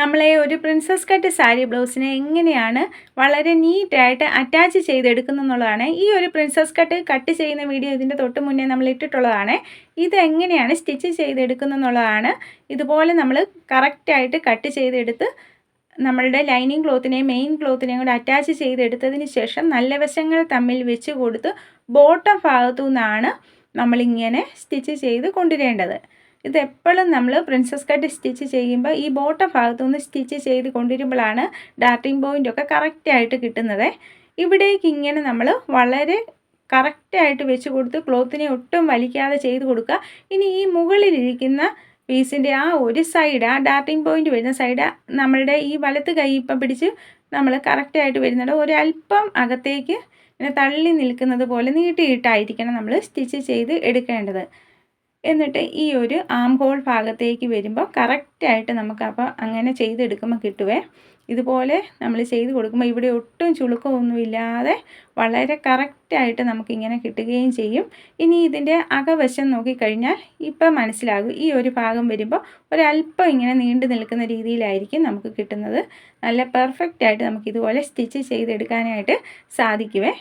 നമ്മളെ ഒരു princess cut sari ബ്ലൗസിനെ എങ്ങനെയാണ് വളരെ നീറ്റായിട്ട് അറ്റാച്ച് ചെയ്തെടുക്കുന്നുള്ളതാണ് ഈ ഒരു പ്രിൻസസ് കട്ട് കട്ട് ചെയ്യുന്ന വീഡിയോ ഇതിന്റെ തൊട്ട് മുന്നേ നമ്മൾ ഇട്ടിട്ടുള്ളതാണ്. ഇത് എങ്ങനെയാണ് സ്റ്റിച്ച് ചെയ്തെടുക്കുന്നുള്ളതാണ് ഇതുപോലെ നമ്മൾ കറക്റ്റായിട്ട് കട്ട് ചെയ്തെടുത്ത് നമ്മളുടെ ലൈനിങ് ക്ലോത്തിനെയും മെയിൻ ക്ലോത്തിനെയും കൂടെ അറ്റാച്ച് ചെയ്തെടുത്തതിന് ശേഷം നല്ല വശങ്ങൾ തമ്മിൽ വെച്ച് കൊടുത്ത് ബോട്ടം ഭാഗത്തു നിന്നാണ് നമ്മളിങ്ങനെ സ്റ്റിച്ച് ചെയ്ത് കൊണ്ടുവരേണ്ടത്. ഇത് എപ്പോഴും നമ്മൾ പ്രിൻസസ് കട്ട് സ്റ്റിച്ച് ചെയ്യുമ്പോൾ ഈ ബോട്ടം ഭാഗത്തു നിന്ന് സ്റ്റിച്ച് ചെയ്ത് കൊണ്ടിരുമ്പോഴാണ് ഡാർട്ടിങ് പോയിന്റൊക്കെ കറക്റ്റായിട്ട് കിട്ടുന്നത്. ഇവിടേക്ക് ഇങ്ങനെ നമ്മൾ വളരെ കറക്റ്റായിട്ട് വെച്ച് കൊടുത്ത് ക്ലോത്തിനെ ഒട്ടും വലിക്കാതെ ചെയ്ത് കൊടുക്കുക. ഇനി ഈ മുകളിലിരിക്കുന്ന പീസിന്റെ ആ ഒരു സൈഡ് ആ ഡാർട്ടിങ് പോയിന്റ് വരുന്ന സൈഡ് നമ്മളുടെ ഈ വലത്ത് കൈ ഇപ്പം പിടിച്ച് നമ്മൾ കറക്റ്റായിട്ട് വരുന്നുണ്ട് ഒരല്പം അകത്തേക്ക് ഇങ്ങനെ തള്ളി നിൽക്കുന്നത് പോലെ നീട്ടിയിട്ടായിരിക്കണം നമ്മൾ സ്റ്റിച്ച് ചെയ്ത് എടുക്കേണ്ടത്. എന്നിട്ട് ഈ ഒരു ആം ഹോൾ ഭാഗത്തേക്ക് വരുമ്പോൾ കറക്റ്റായിട്ട് നമുക്ക് അപ്പോൾ അങ്ങനെ ചെയ്തെടുക്കുമ്പോൾ കിട്ടുവേ. ഇതുപോലെ നമ്മൾ ചെയ്ത് കൊടുക്കുമ്പോൾ ഇവിടെ ഒട്ടും ചുളുക്കമൊന്നുമില്ലാതെ വളരെ കറക്റ്റായിട്ട് നമുക്കിങ്ങനെ കിട്ടുകയും ചെയ്യും. ഇനി ഇതിന്റെ അകവശം നോക്കിക്കഴിഞ്ഞാൽ ഇപ്പം മനസ്സിലാകും ഈ ഒരു ഭാഗം വരുമ്പോൾ ഒരല്പം ഇങ്ങനെ നീണ്ടു നിൽക്കുന്ന രീതിയിലായിരിക്കും നമുക്ക് കിട്ടുന്നത്. നല്ല പെർഫെക്റ്റായിട്ട് നമുക്കിതുപോലെ സ്റ്റിച്ച് ചെയ്തെടുക്കാനായിട്ട് സാധിക്കുവേ.